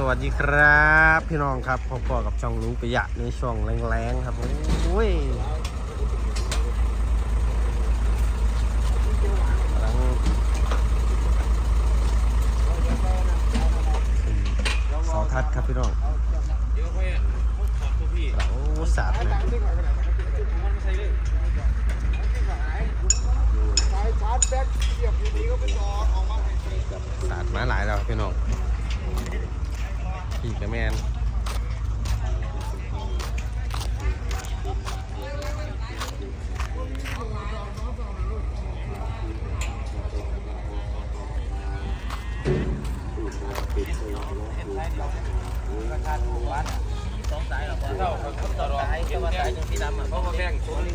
สวัสดีครับ พี่น้องครับพบกับช่องลุงประหยะในช่องแรงๆครับโอ้ยกำลังเสาทัดครับพี่น้อง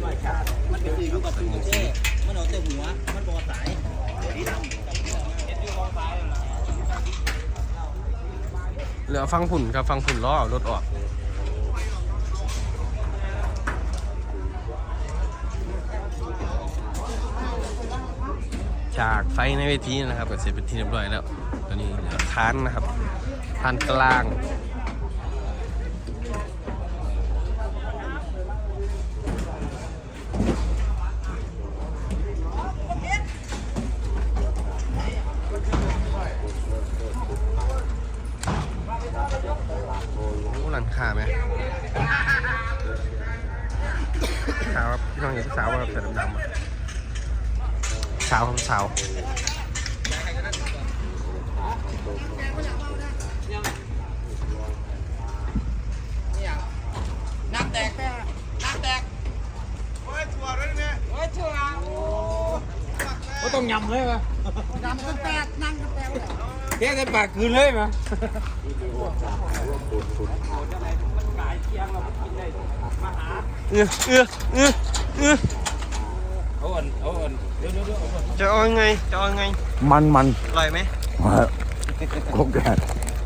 น่อยขาดมันเป็นสีรูปแบบเป็นเท่มันเอาแต่หัว มันบอสายสีดำเห็นอยู่มองซ้าย เหลือฟังผุ่นครับฟังผุ่นล้อรถออกฉากไฟในเวทีนะครับก็เสร็จเป็นที่เรียบร้อยแล้ว ตอนนี้เหลือคานนะครับคานกลาง หลังคาไหมขาวครับพี่น้องเห็นสาวแบบเสื้อดำๆอะสาวครับสาวน้ำแตกแม่น้ำแตกโอ้ยถั่วด้วยเนี่ยโอ้ยชัวร์ก็ต้องยำเลยมั้ยน้ำก็แตกนั่งก็แตก แกจะปากคืนเลยมั้ยเอื้อเอื้อเอื้อเอื้อเอาอ่อนเอาอ่อนเดี๋ยวเดี๋ยวเดี๋ยวเอาอ่อนจะเอายังไงจะเอายังไงมันมันอร่อยไหมโอเค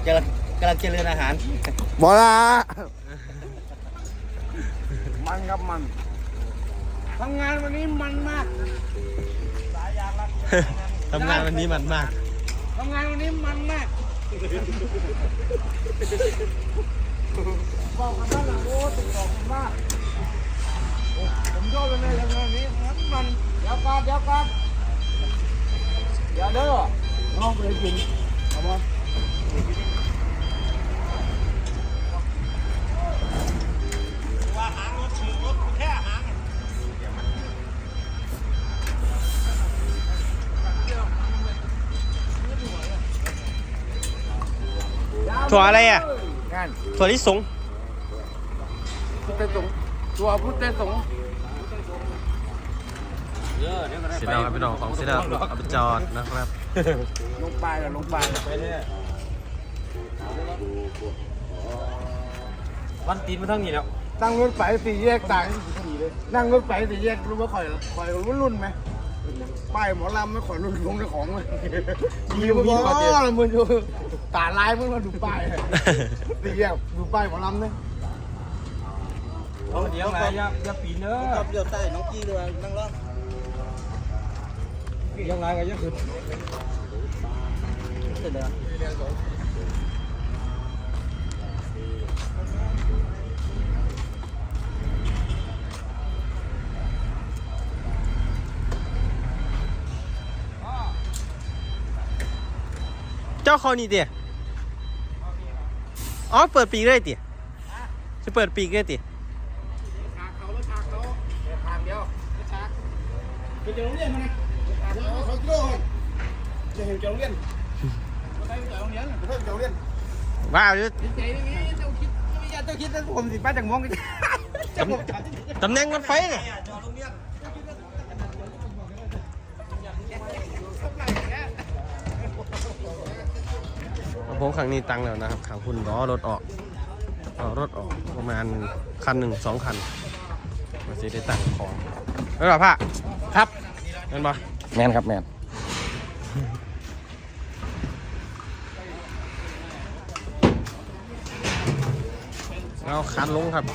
กำลังกำลังเจริญอาหารบอละมันครับมันทำงานวันนี้มันมาก ทำงานวันนี้มันมาก ทำงานวันนี้มันมาก บอกกันบ้าหลังโอ้ติดต่อกันมากผมชอบเลยทำงานนี้มันมันเดี๋ยวก่อนเดี๋ยวก่อนเดี๋ยวเด้อน้องไปกินเอามา ถั่วอะไรอะงานถั่วลิสงพุทธสงฆ์ตัวพุทธสงฆ์เดี๋ยวเดี๋ยวก็ได้เสร็จไปแล้วครับพี่น้องของเสร็จแล้วเอาไปจอดนะครับลงไปแล้วลงไปไปเลยวันตีนมาทั้งนี้แล้วนั่งรถไฟสี่แยกต่างสี่เลยนั่งรถไฟสี่แยกรู้ว่าข่อยข่อยรุ่นรุ่นไหม ป้ายหมอลำไม่ข่อยรุ่นลงในของเลยมีบ่ละมึงดูตาลายมึงมาดูป้ายสี่แยกดูป้ายหมอลำเนี่ยเอาเดี๋ยวไงอย่าอย่าปีนเด้อกับเดี๋ยวใต้น้องกี้ด้วยนั่งร้องยังไงก็อยังขึ้นเสร็จแล้ว จ้าคอนี่เตี๋ยอ๋อเปิดปีกได้เตี๋ยจะเปิดปีกได้เตี๋ยฉากเขาแล้วฉากเขาทางเดียวฉากเป็นโรงเรียนมั้ยเขาคิดว่าจะเห็นโรงเรียนไม่ใช่โรงเรียนไม่ใช่โรงเรียนว้าวอยู่ใจนี่เจ้าคิดเจ้าคิดว่าผมสิป้าจากมองกันตำตำแหน่งรถไฟเนี่ย ผมขังนี้ตังแล้วนะครับขังคุณล้อรถออกเอารถออกประมาณคันหนึ่งสองคันมาสิได้ตั้งของเออผ้าครับเห็นปะแมนครับแมนเอาคันลงครับ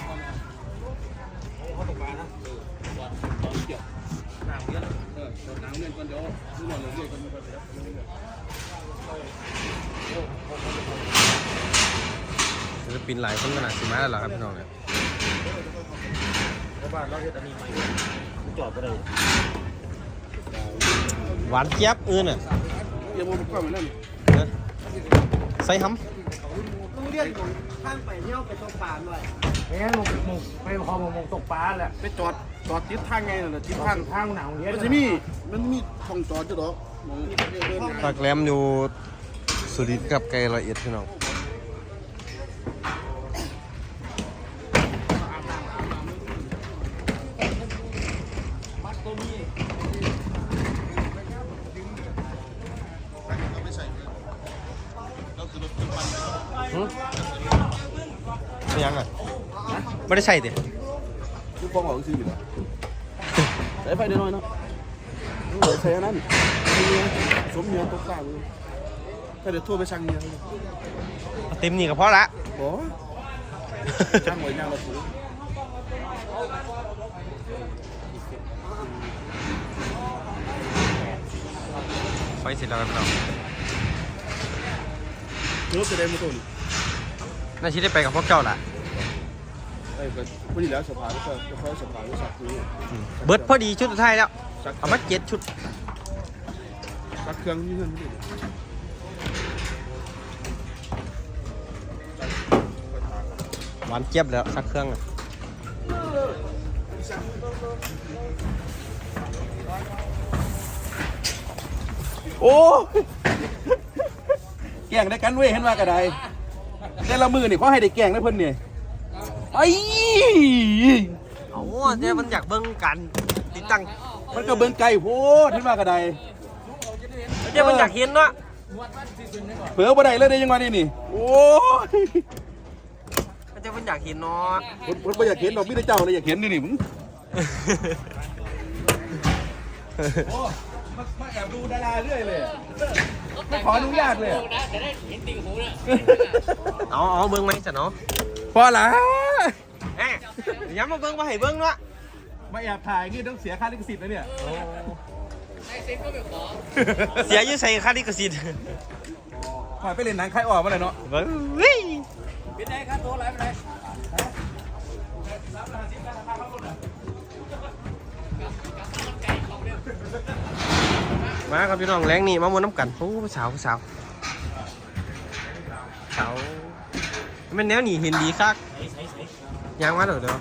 น้ำเงินก่อนเดี๋ยวดูหน่อยเลยก่อน ปินหลายคนขนาดสิมาแล้วเหรอครับพี่น้องเนี่ยเพราะว่าเราเฮ็ดอันนี้ใหม่จอดบ่ได้หวานเจี๊ยบอื่นอะเดี๋ยวมันก็มาเล่นนะใส่ห้ต้องเรียกข้างไปเที่ยวไปตกปลาด้วยไม่งั้นมึงมึงไปคอมึงมึงตกปลาแหละไปจอดจอดทิศทางไงน่ะทิศทางทางหนาวเนี้ยมันจะมีมันมีช่องจอดจุดหรอำ ปากแหลมอยู่สุรินทร์กับไกลละเอียดพี่น้องหืมไม่ยังอะไม่ได้ใช่ดิคือฟองออกซื้ออยู่แล้วใส่ไฟน้อยๆเนาะใส่อันนั้น เมียสมเมียตกปลาเลยถ้าเดี๋ยวทั่วไปช่างเมียเต็มนี่ก็พอละโอ้ช่างไว้ย่างละถูไฟเสร็จแล้วครับพี่น้องเนื้อจะได้มาต้นน่าชิได้ไปกับพวกเจ้าล่ะไอ้ก็พอดีแล้วสภาแล้วก็จะค่อยสภาแล้วสักคืออืมเบิร์ดพอดีชุดสุดท้ายแล้ว สักเอามาเจ็ดชุดสัก เครื่องนี่เงินไม่ได้หวานเจี๊ยบแล้วสักเครื่องอะโอ้แกล้งได้กันเว้ยเห็นว่ากระไดแต่ละมือนี่เขาให้ได้แกล้งได้เพิ่นเนี่ยไอ้เอาเดี๋ยวมันอยากเบิ้งกันติดตั้งมันก็เบิ่งไกลโพดเห็นว่ากระได เดี๋ยวมันอยากเห็นเนาะเผือบ่ได้เลยได้ยังไงนี่นี่โอ้ยเดี๋ยวมันอยากเห็นเนาะผมผมบ่อยากเห็นดอกมีแต่เจ้าเลยอยากเห็นนี่นี่มึงมาแอบดูดาราเรื่อยเลยไม่ขออนุญาตเลยเอาเอาเบิ้งไหมจ้ะเนาะพอละเอ๊ะย้ำมาเบิ้งมาให้เบิ้งเนาะมาแอบถ่ายงี้ต้องเสียค่าลิขสิทธิ์นะเนี่ย เสียอยุ่ใส่ค่าลิขสิทธิ์ขอไปเล่นหนังใครออกมาเลยเนาะเบิ้งวิ่งเป็นไงครับตัวอะไรเป็นไงมาครับพี่น้องแรงนี่มามวนน้ำกันโอ้ผู้สาวผู้สาวสาวมันเป็นแนวหนีเห็นดีคักยางมาเดี๋ยวเดี๋ยว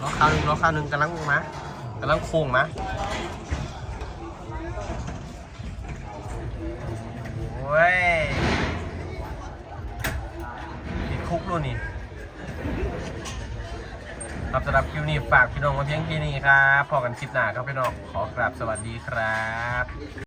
รอข้าวหนึ่งรอข้าวหนึ่งกำลังมา กำลังโค้งมะโอ้ยติดคุกรุ่นนี่ครับสำหรับคลิปนี้ฝากพี่น้องมาเพียงแค่นี้ครับพอกันคลิปหน้าครับพี่น้องขอกราบสวัสดีครับ